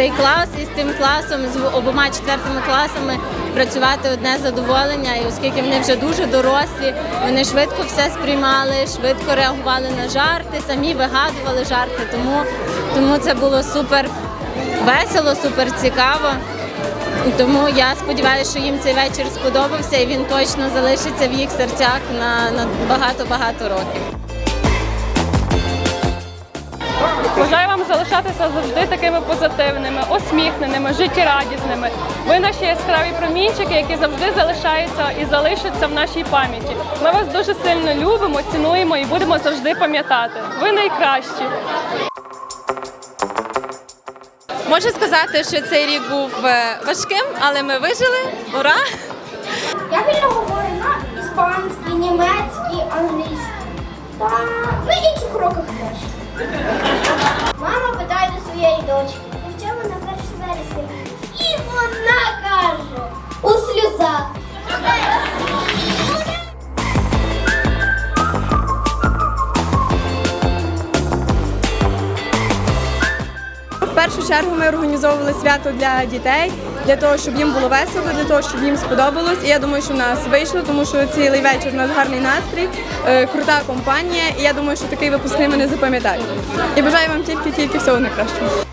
цей клас і з тим класом, з обома четвертими класами працювати одне задоволення. І оскільки вони вже дуже дорослі, вони швидко все сприймали, швидко реагували на жарти, самі вигадували жарти. Тому, тому це було супер весело, супер цікаво. Тому я сподіваюся, що їм цей вечір сподобався і він точно залишиться в їх серцях на багато-багато років. Бажаю вам залишатися завжди такими позитивними, усміхненими, життєрадісними. Ви наші яскраві промінчики, які завжди залишаються і залишаться в нашій пам'яті. Ми вас дуже сильно любимо, цінуємо і будемо завжди пам'ятати. Ви найкращі. Можу сказати, що цей рік був е, важким, але ми вижили. Ура! Я вільно говорю на іспанській, німецькій, англійській та на інших уроках теж. Першу чергу ми організовували свято для дітей, для того, щоб їм було весело, для того, щоб їм сподобалось. І я думаю, що в нас вийшло, тому що цілий вечір у нас гарний настрій, е, крута компанія. І я думаю, що такий випускний мене запам'ятають. І бажаю вам тільки тільки всього найкращого.